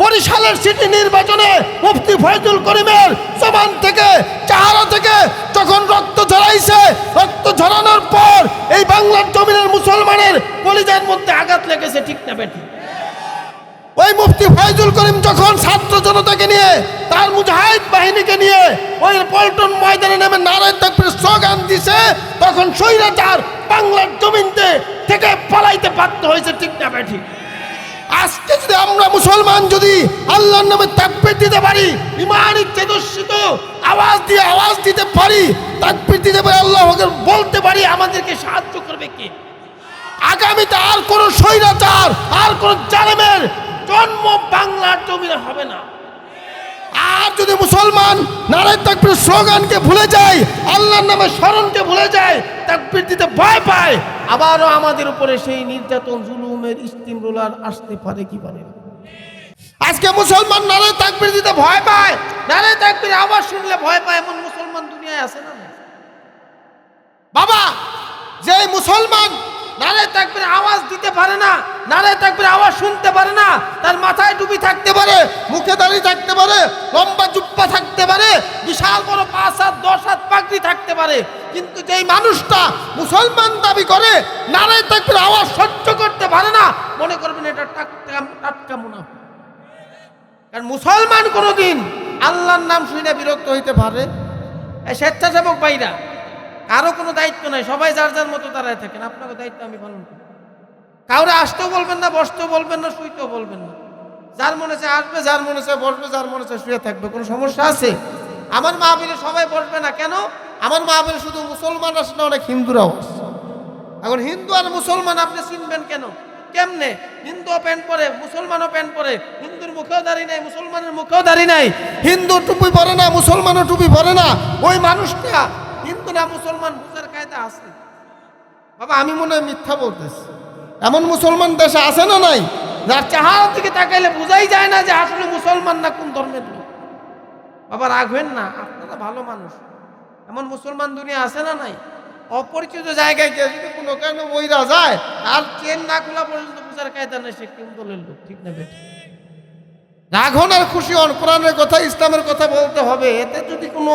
বরিশালের সিটি নির্বাচনে মুফতি ফয়জুল করিমের জবান থেকে, চাহারা থেকে যখন রক্ত ঝরাইছে, রক্ত ঝরানোর পর এই বাংলার জমিনের মুসলমানের কলিজার মধ্যে আঘাত লেগেছে, ঠিক না বেঠি? ওই মুফতি ফয়জুল করিম যখন ছাত্র জনতাকে নিয়ে, তার মুজাহিদ বাহিনীকে নিয়ে ওই পল্টন ময়দানে নেমে নারায়ণ তাকবীর স্লোগান দিছে, তখন স্বৈরাচার বাংলার জমিনতে থেকে পালাইতে বাধ্য হয়েছে, ঠিক না বেঠি? আজকে যদি আমরা মুসলমান যদি আল্লাহর নামে তাকবীর দিতে পারি ইমানি তেজস্বিত আওয়াজ দিয়ে আওয়াজ দিতে পারি, তাকবীর দিতে পারি, আল্লাহ বলতে পারি, আমাদেরকে সাহায্য করবে কে? আগামীতে আর কোন স্বৈরাচার, আর কোন জালেমের জন্ম বাংলার জমিনে হবে না। আর যদি মুসলমান নারায় তাকবীর স্লোগানকে ভুলে যায়, আল্লাহর নামে স্মরণকে ভুলে যায়, তাকবীর দিতে ভয় পায়, আবারও আমাদের উপরে সেই নির্যাতন জুলুমের স্টিম রোলার আসতে পারে কি পারে আজকে মুসলমান নারায় তাকবির দিতে ভয় পায়। নারায় তাকবির আওয়াজ শুনলে ভয় পায় এমন মুসলমান দুনিয়ায় আছে না বাবা যে মুসলমান নারে তাকবির আওয়াজ দিতে পারে না নারে তাকবির আওয়াজ শুনতে পারে না, তার মাথায় টুপি থাকতে পারে, মুখে দাঁড়িয়ে থাকতে পারে, লম্বা জুপ্পা থাকতে পারে, বিশাল বড় পাঁচ হাত, দশ হাত পাগড়ি থাকতে পারে। কিন্তু যেই মানুষটা মুসলমান দাবি করে নারে তাকবির আওয়াজ সহ্য করতে পারে না, মনে করবেন এটা টাটকা টাটকা মুনাফা। কারণ মুসলমান কোনোদিন আল্লাহর নাম শুনে বিরক্ত হইতে পারে। স্বেচ্ছাসেবক ভাইরা কারও কোনো দায়িত্ব নাই, সবাই যার যার মতো দাঁড়ায় থাকেন, আপনাকে দায়িত্ব আমি পালন করি। কাউরে আসতেও বলবেন না, বসতেও বলবেন না, শুইতেও বলবেন না। যার মনে চায় আসবে, যার মনে চায় বসবে, যার মনে চায় শুয়ে থাকবে, কোনো সমস্যা আছে? আমার মাহবিলে সবাই বসবে না, কেন? আমার মাহবিলে শুধু মুসলমান আসে না অনেক হিন্দুরাও এখন হিন্দু আর মুসলমান আপনি চিনবেন কেন? কেমনে? হিন্দুও প্যান্ট পরে, মুসলমানও প্যান্ট পরে, হিন্দুর মুখেও দাঁড়িয়ে নাই, মুসলমানের মুখেও দাঁড়িয়ে নাই হিন্দু টুপি পরে না, মুসলমানও টুপি পরে না, ওই মানুষটা হিন্দু না মুসলমান বুঝার কায়দা আছে। বাবা, আমি মনে হয় মিথ্যা বলতেছি। এমন মুসলমান দেশে আছে না নাই? যার চাহার দিকে তাকাইলে বোঝাই যায় না যে আসলে মুসলমান না কোন ধর্মের লোক। বাবা রাখবেন না, আপনারা ভালো মানুষ। এমন মুসলমান দুনিয়া আছে না নাই? অপরিচিত জায়গায় গিয়ে যদি কোনো কারণে বইরা যায় আর চেন না খোলা পর্যন্ত বুঝার কায়দা নেই, সে কোন দলের লোক, ঠিক না বেটা রাখুন আর খুশি হন, কোরআনের কথা, ইসলামের কথা বলতে হবে। এতে যদি কোনো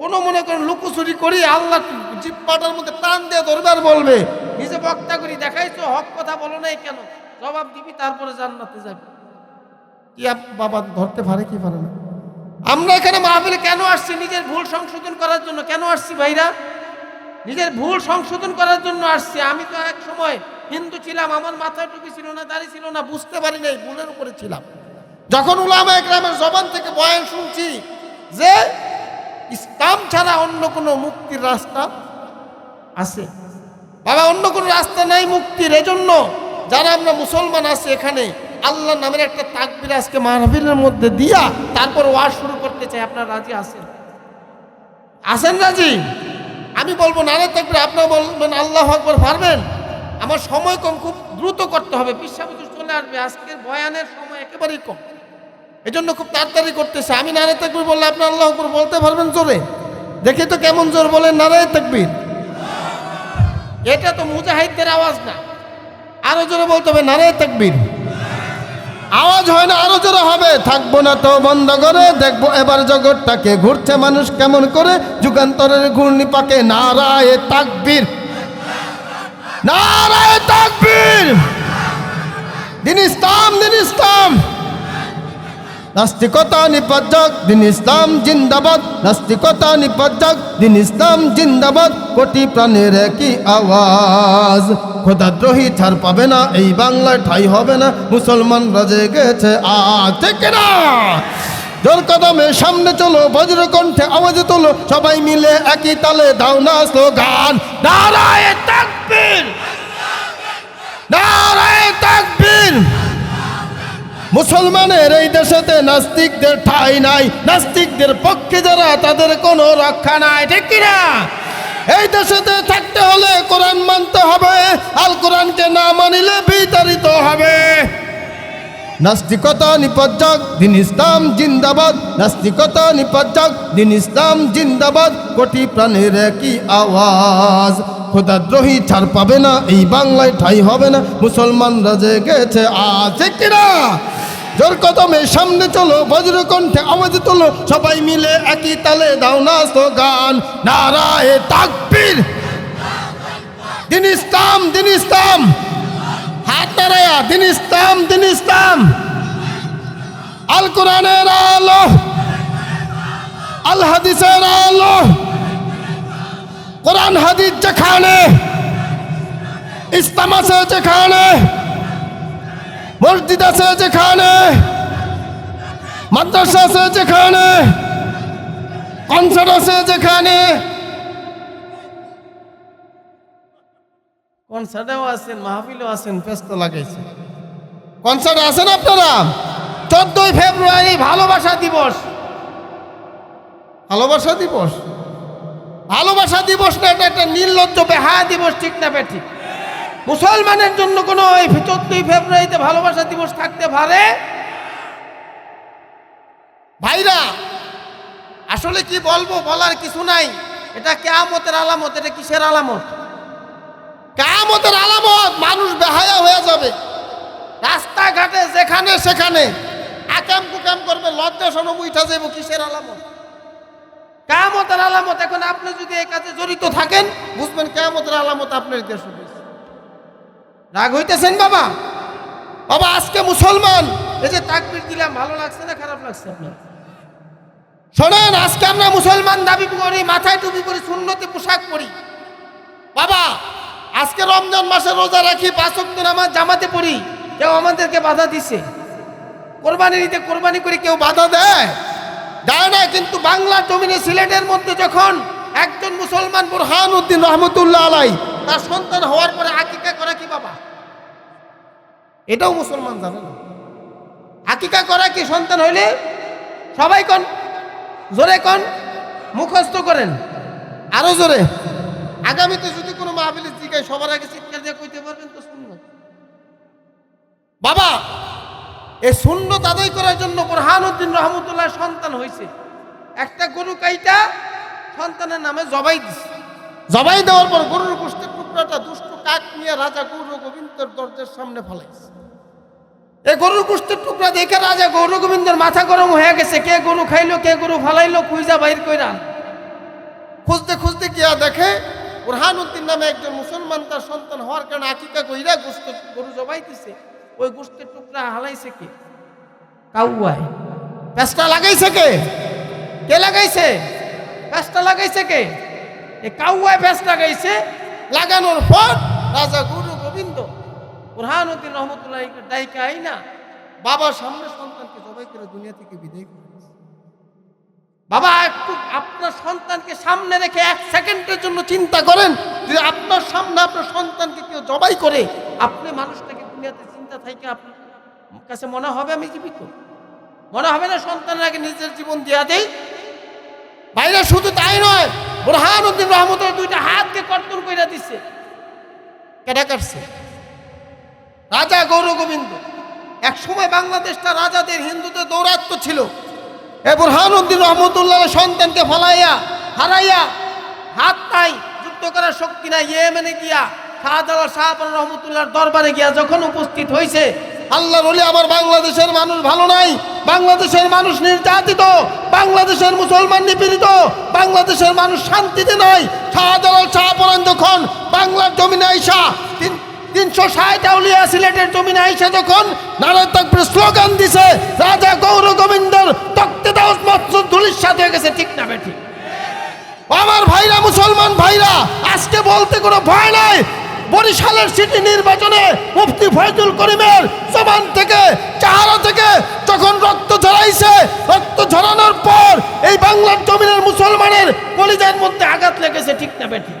কোনো মনে করেন লুকোচুরি করি, আল্লাহ জিপ্পাটার মধ্যে টান দিয়ে ধরবে আর বলবে, নিজে বক্তা করি, দেখাইছো, হক কথা বলো নাই কেন? জবাব দিবি, তারপরে জান্নাতে যাবি। কি বাবা ধরতে পারে কি পারে না। আমরা এখানে মাহফিলে কেন আসছি? নিজের ভুল সংশোধন করার জন্য কেন আসছি ভাইরা? নিজের ভুল সংশোধন করার জন্য আসছি। আমি তো এক সময় হিন্দু ছিলাম, আমার মাথায় টুপি ছিল না, দাড়ি ছিল না, বুঝতে পারি নাই, ভুলের উপরে ছিলাম। যখন উলামা একরামের জবান থেকে বয়ান শুনছি যে ইসলাম ছাড়া অন্য কোনো মুক্তির রাস্তা আছে? বাবা, অন্য কোনো রাস্তা নাই মুক্তির। এজন্য যারা আমরা মুসলমান আছি এখানে, আল্লাহ নামের একটা তাকবির আজকে মাহফিলের মধ্যে দিয়া তারপর ওয়াজ শুরু করতে চাই। আপনার রাজি আছেন? আছেন রাজি? আমি বলব, নারে তাকবির আপনারা বলবেন, আল্লাহ আকবর, পারবেন? আমার সময় কম, খুব দ্রুত করতে হবে। বিশ্বাবুজুর চলে আসবে। আজকের বয়ানের সময় একেবারেই কম। এজন্য খুব তাড়াতাড়ি করতেছে। আমি নারে তাকবির বললে আপনি আল্লাহ আকবর বলতে পারবেন জোরে। দেখি তো কেমন জোর বলেন নারায় তাকবির। এটা তো মুজাহিদদের আওয়াজ না। আরও জোরে বলতে হবে নারায় তাকবির। আওয়াজ হয় না, আরও জোরে হবে। থাকব না তো বন্ধ করে দেখব এবার জগৎটাকে ঘুরছে মানুষ কেমন করে। যুগান্তরের ঘূর্ণি পাকে নারায় তাকবীর। নারায় তাকবীর। দিন ইসলাম দিন ইসলাম। নাস্তিকতা নিপজ্জক, দিন ইসলাম জিন্দাবাদ। নাস্তিকতা নিপজ্জক, দিন ইসলাম জিন্দাবাদ। কোটি প্রাণের একই আওয়াজ। খোদাদ্রোহী ছাড় পাবে না, এই বাংলায় ঠাই হবে না। মুসলমানরা জেগেছে আজ। ঠিক না জোর কদমে সামনে চলো বজ্র কণ্ঠে আওয়াজ তোলো। সবাই মিলে একই তালে দাও না স্লোগান। নারায় তাকবীর! নারায় তাকবীর! মুসলমানের এই দেশেতে নাস্তিকদের ঠাই নাই। নাস্তিকদের পক্ষে যারা, তাদের কোনো রক্ষা নাই, ঠিক কিনা এই দেশেতে থাকতে হলে কোরআন মানতে হবে, আল কোরআনকে না মানিলে বিতাড়িত হবে। নাস্তিকতা নিপজ্জক, দিন ইসলাম জিন্দাবাদ। নাস্তিকতা নিপজ্জক, দিন ইসলাম জিন্দাবাদ। কোটি প্রাণের একই আওয়াজ। খোদাদ্রোহী ছাড় পাবে না, এই বাংলায় ঠাই হবে না। মুসলমানরা জেগেছে আছে কিনা জোর কদমে সামনে চলো বজ্র কণ্ঠে আওয়াজ তোলো, সবাই মিলে একই তালে দাও না গান নারায়ে তাকবীর। দিন ইসলাম দিন ইসলাম। হাত নারায়া দিন ইসলাম দিন ইসলাম। আল কোরআনের আলো, আল হাদিসের আলো। কোরআন হাদিস যেখানে, ইসলাম আছে যেখানে। মসজিদ আছে যেখানে মাদ্রাসা আছে যেখানে কনসার্ট আছে যেখানে। কনসার্টেও আছেন মাহফিলও আছেন ব্যস্ত লাগাইছে কনসার্ট আছেন আপনারা? চোদ্দই ফেব্রুয়ারি ভালোবাসা দিবস। ভালোবাসা দিবস? ভালোবাসা দিবস না এটা একটা নির্লজ্জ বেহায়া দিবস ঠিক না বে ঠিক মুসলমানের জন্য কোনো চোদ্দই ফেব্রুয়ারিতে ভালোবাসা দিবস থাকতে পারে? ভাইরা, আসলে কি বলব বলার কিছু নাই। এটা কেয়ামতের আলামত, এটা কিসের আলামত? কেয়ামতের আলামত মানুষ বেহায়া হয়ে যাবে। রাস্তাঘাটে যেখানে সেখানে আকাম কুকাম করবে, লজ্জা সনম উঠা যাব কিসের আলামত? কেয়ামতের আলামত, এখন আপনি যদি এই কাজে জড়িত থাকেন, বুঝবেন কেয়ামতের আলামত আপনার দেশ রাগ হইতেছেন বাবা? বাবা, আজকে মুসলমান। এই যে তাকবির দিলাম, ভালো লাগছে না খারাপ লাগছে আপনার? শোনেন, আজকে আমরা মুসলমান দাবি করি, মাথায় টুপি পরি, সুন্নতি পোশাক পরি। বাবা, আজকে রমজান মাসে রোজা রাখি, পাঁচ ওয়াক্ত নামাজ জামাতে পড়ি, কেউ আমাদেরকে বাধা দিছে। কোরবানি নিতে কোরবানি করে, কেউ বাধা দেয়? দেয় না, কিন্তু বাংলার জমিনে সিলেটের মধ্যে যখন একজন মুসলমান বুরহান উদ্দিন রহমতুল্লাহ আলাই তার সন্তান হওয়ার পরে আকিকা করে কি বাবা? এটাও মুসলমান জানে না। আকিকা করা কি সন্তান হইলে? সবাই কন? জোরে কন? মুখস্থ করেন। আরও জোরে। আগামীতে যদি কোনো মাহবিলের জিগায় সবার আগে চিৎকার দিয়ে কইতে পারবেন তো শুনব বাবা এই শূন্য আদায় করার জন্য বুরহানুদ্দিন রহমতুল্লাহ সন্তান হয়েছে একটা গরু কাইটা সন্তানের নামে জবাই দিছে। জবাই দেওয়ার পর গরুর গোষ্ঠীর টুকরাটা দুষ্ট কাক নিয়ে রাজা গৌর গোবিন্দর দরজার সামনে ফলাইছে। এই গরুর গোষ্ঠীর টুকরা দেখে রাজা গৌর গোবিন্দর মাথা গরম হয়ে গেছে। কে গরু খাইলো কে গরু ফালাইলো খুঁজা বাইর কইরা খুঁজতে খুঁজতে গিয়া দেখে বুরহানুদ্দিন নামে একজন মুসলমান তার সন্তান হওয়ার কারণে আকিকা কইরা গোস্ত গরু জবাই দিছে ওই গোষ্ঠের টুকরা হালাইছে কে? কাউয়ায়। প্যাঁচটা লাগাইছে কে? কে লাগাইছে? প্যাঁচটা লাগাইছে কে? এ কাউয়ায় প্যাঁচ লাগাইছে লাগানোর পর রাজা গুরু গোবিন্দ বুরহানুদ্দিন রহমতুল্লাহ দায়িকা আইনা বাবার সামনে সন্তানকে জবাই করে দুনিয়া থেকে বিদায় করে বাবা, একটু আপনার সন্তানকে সামনে রেখে এক সেকেন্ডের জন্য চিন্তা করেন। যে আপনার সামনে আপনার সন্তানকে কেউ জবাই করে, আপনি মানুষটাকে দুনিয়াতে চিন্তা থাকে আপনার কাছে মনে হবে আমি জীবিত। মনে হবে না সন্তানের আগে নিজের জীবন দেয়া বাইরে শুধু তাই নয়, বুরহানুদ্দিন রহমতের দুইটা হাতকে কর্তন করে দিচ্ছে কেটে কাটছে? রাজা গৌর গোবিন্দ এক সময় বাংলাদেশটা রাজাদের, হিন্দুদের দৌরাত্ম ছিল। এ বুরহানুদ্দিন রহমতুল্লাহ সন্তানকে ফলাইয়া, হারাইয়া, হাত নাই যুক্ত করার শক্তি নাই, ইয়েমেনে গিয়া শাহজালাল শাহপান রহমতুল্লাহর দরবারে গিয়া যখন উপস্থিত হয়েছে আল্লাহ বলে আমার বাংলাদেশের মানুষ ভালো নাই। বাংলাদেশের মানুষ নির্যাতিত। বাংলাদেশের মুসলমান নিপীড়িত। বাংলাদেশের মানুষ শান্তিতে নয় শাহজালাল শাহপরান যখন বাংলার জমিনে আইসা, তিন তিনশো ষাট আউলিয়া সিলেটের জমিনে আইসা যখন তকবীর স্লোগান দিছে, রাজা গৌর গোবিন্দর তক্তে দাও মৎস্য ধুলির সাথে হয়ে গেছে, ঠিক না বেঠিক আমার ভাইরা মুসলমান ভাইরা, আজকে বলতে কোনো ভয় নাই। বরিশালের সিটি নির্বাচনে মুফতি ফয়জুল করিমের জবান থেকে, চাহারা থেকে যখন রক্ত ঝরাইছে, রক্ত ঝরানোর পর এই বাংলার জমিনের মুসলমানের কলিজার মধ্যে আঘাত লেগেছে, ঠিক না বেঠিক?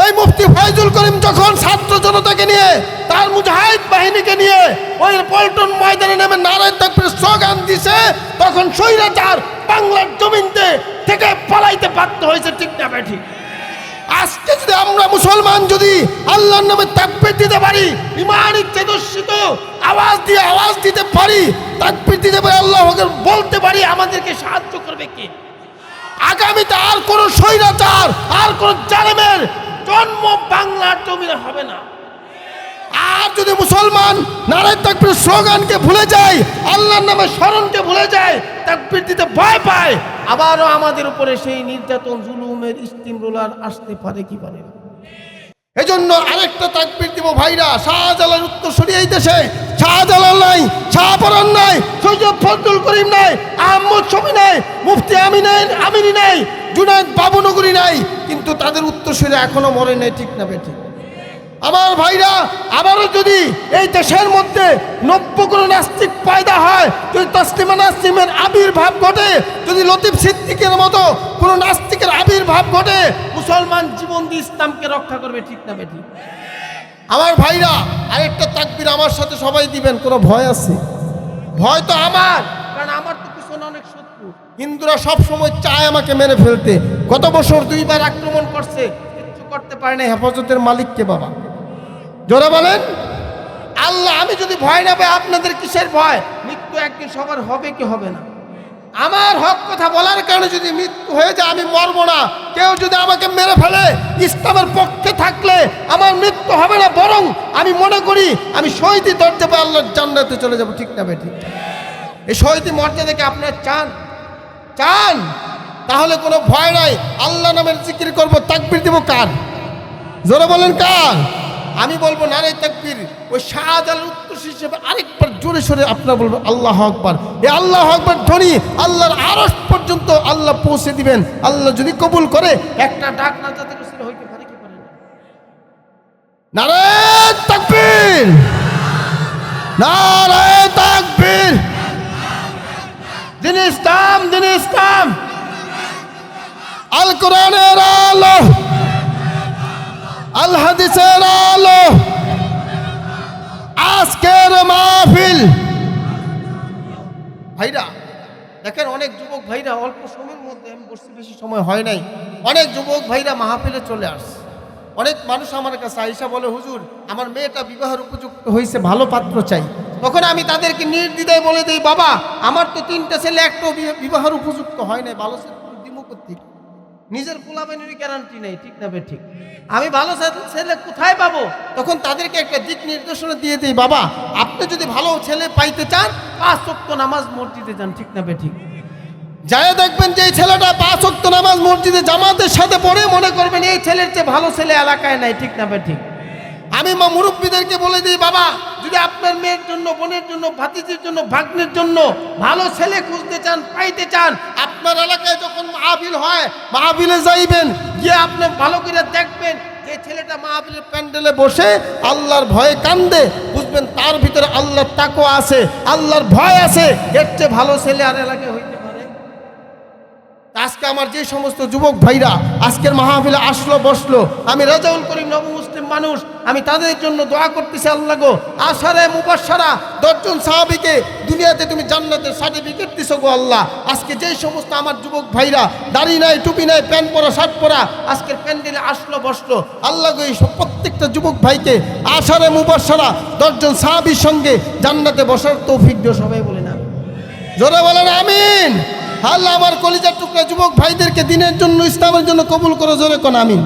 ওই মুফতি ফয়জুল করিম যখন ছাত্র জনতাকে নিয়ে, তার মুজাহিদ বাহিনীকে নিয়ে ওই পল্টন ময়দানে নেমে নারায়ণ তকবীর স্লোগান দিছে, তখন স্বৈরাচার বাংলার জমিনতে থেকে পালাইতে বাধ্য হয়েছে, ঠিক না বেঠি আজকে যদি আমরা মুসলমান যদি আল্লাহর নামে তাকবির দিতে পারি ইমানি তেজস্বিত আওয়াজ দিয়ে আওয়াজ দিতে পারি, তাকবির দিতে পারি আল্লাহকে বলতে পারি, আমাদেরকে সাহায্য করবে কে? আগামীতে আর কোনো স্বৈরাচার, আর কোনো জালেমের জন্ম বাংলার জমিনে হবে না। যদি মুসলমান নারায় তাকবির স্লোগানকে ভুলে যায়, আল্লাহর নামে স্মরণকে ভুলে যায়, তাকবির দিতে ভয় পায়, আবারও আমাদের উপরে সেই নির্যাতন, জুলুমের স্টিম রোলার আসতে পারে কি পারে এজন্য আরেকটা তাকবির দিব ভাইরা, শাহজালাল উত্তর সরিয়ে এই দেশে, শাহজালাল নাই শাহপরান নাই, সৈয়দ ফজলুল করিম নাই, আহমদ শফি নাই, মুফতি আমিনাইন আমিনী নাই, জুনায়দ বাবুনগরী নাই, কিন্তু তাদের উত্তর সরে এখনও মরে নাই, ঠিক না বেঠিক আমার ভাইরা, আবারও যদি এই দেশের মধ্যে নব্য কোনো নাস্তিক পয়দা হয়, যদি তসলিমা নাসিমের আবির্ভাব ঘটে, যদি লতিফ সিদ্দিকের মতো কোনো নাস্তিকের আবির্ভাব ঘটে, মুসলমান জীবন দিয়ে ইসলামকে রক্ষা করবে ঠিক না বেঠিক আমার ভাইরা, আরেকটা তাকবির আমার সাথে সবাই দিবেন, কোনো ভয় আছে? ভয় তো আমার, কারণ আমার তো পিছনে অনেক শত্রু। হিন্দুরা সব সময় চায় আমাকে মেরে ফেলতে। গত বছর দুইবার আক্রমণ করছে, কিচ্ছু করতে পারে না হেফাজতের মালিককে বাবা। জোরে বলেন। আল্লাহ, আমি যদি ভয় না পাই, আপনাদের কিসের ভয়? মৃত্যু একদিন সবার হবে কি হবে না? আমার হক কথা বলার কারণে যদি মৃত্যু হয়ে যায়, আমি মরবো না। কেউ যদি আমাকে মেরে ফেলে, ইসলামের পক্ষে থাকলে আমার মৃত্যু হবে না, বরং আমি মনে করি আমি শহীদি দরজা পাই আল্লাহর জান্নাতে চলে যাব। ঠিক না বেঠিক এই শহীদি মর্যাদাকে আপনার চান? চান? তাহলে কোনো ভয় নাই। আল্লাহ নামের জিকির করব, তাকবির দেবো কার? জোরে বলেন কার? আমি বলব নারে তাকবির, ওই শাহজাল উত্তর হিসেবে আরেকবার জোরে সরে আপনারা বলবেন, আল্লাহ আকবার। এ আল্লাহ আকবার ধ্বনি, আল্লাহর আরস পর্যন্ত আল্লাহ পৌঁছে দিবেন। আল্লাহ যদি কবুল করে, একটা ডাক না উসিলা হইতে পারে, কি পারে নারে নারে দিন ইসলাম দিন ইসলাম আল কোরআনের আলো। আল হাদিসের আলো। আজকের মাহফিল। ভাইরা, দেখেন অনেক যুবক ভাইরা, অল্প সময়ের মধ্যে আমি বসছি, বেশি সময় হয় নাই। অনেক যুবক ভাইরা মাহফিলে চলে আসছে। অনেক মানুষ আমার কাছে আইসা বলে, হুজুর, আমার মেয়েটা বিবাহের উপযুক্ত হয়েছে, ভালো পাত্র চাই। তখন আমি তাদেরকে নির্দ্বিধায় বলে দিই, বাবা, আমার তো তিনটা ছেলে, একটাও বিবাহের উপযুক্ত হয় নাই, ভালো দিমু কোত্থেকে? নিজের পোলাবেনের গ্যারান্টি নেই, ঠিক না ঠিক? আমি ভালো ছেলে কোথায় পাবো? তখন তাদেরকে একটা দিক নির্দেশনা দিয়ে দিই, বাবা, আপনি যদি ভালো ছেলে পাইতে চান, পাঁচ ওয়াক্ত নামাজ মসজিদে যান, ঠিক না ঠিক? যায় দেখবেন যে এই ছেলেটা পাঁচ ওয়াক্ত নামাজ মসজিদে জামাতের সাথে পড়ে মনে করবেন এই ছেলের চেয়ে ভালো ছেলে এলাকায় নাই, ঠিক না ঠিক? আমি মা মুরব্বীদেরকে বলে দিই, বাবা যদি আপনার মেয়ের জন্য, বোনের জন্য, ভাতিজির জন্য, ভাগ্নের জন্য ভালো ছেলে খুঁজতে চান, পাইতে চান, আপনার এলাকায় যখন মাহাবিল হয় মাহাবিলে যাইবেন, গিয়ে আপনি ভালো করে দেখবেন যে ছেলেটা মাহাবিলের প্যান্ডেলে বসে আল্লাহর ভয়ে কান্দে, বুঝবেন তার ভিতরে আল্লাহর তাকো আছে, আল্লাহর ভয় আছে। এর চেয়ে ভালো ছেলে আর এলাকায় হইতে আজকে আমার যে সমস্ত যুবক ভাইরা আজকের মাহফিলে আসলো, বসল, আমি রাজাউল করিম নব মুসলিম মানুষ, আমি তাদের জন্য দোয়া করতেছি আল্লাহ গো। আশারে মুবাসারা দশজন সাহাবিকে দুনিয়াতে তুমি জান্নাতের সার্টিফিকেট দিছো গো আল্লাহ। আজকে যে সমস্ত আমার যুবক ভাইরা, দাড়ি নাই, টুপি নাই, প্যান্ট পরা, শার্ট পরা, আজকের প্যান্ডেলে আসলো, বসল। আল্লাহ গো, এই প্রত্যেকটা যুবক ভাইকে আশারে মুবাসারা দশজন সাহাবির সঙ্গে জান্নাতে বসার তৌফিক দিও, সবাই বলে না জোরে বলেন আমিন। আল্লাহ আমার কলিজার টুকরা যুবক ভাইদেরকে দিনের জন্য, ইসলামের জন্য কবুল করো, জোরে কোন আমিন।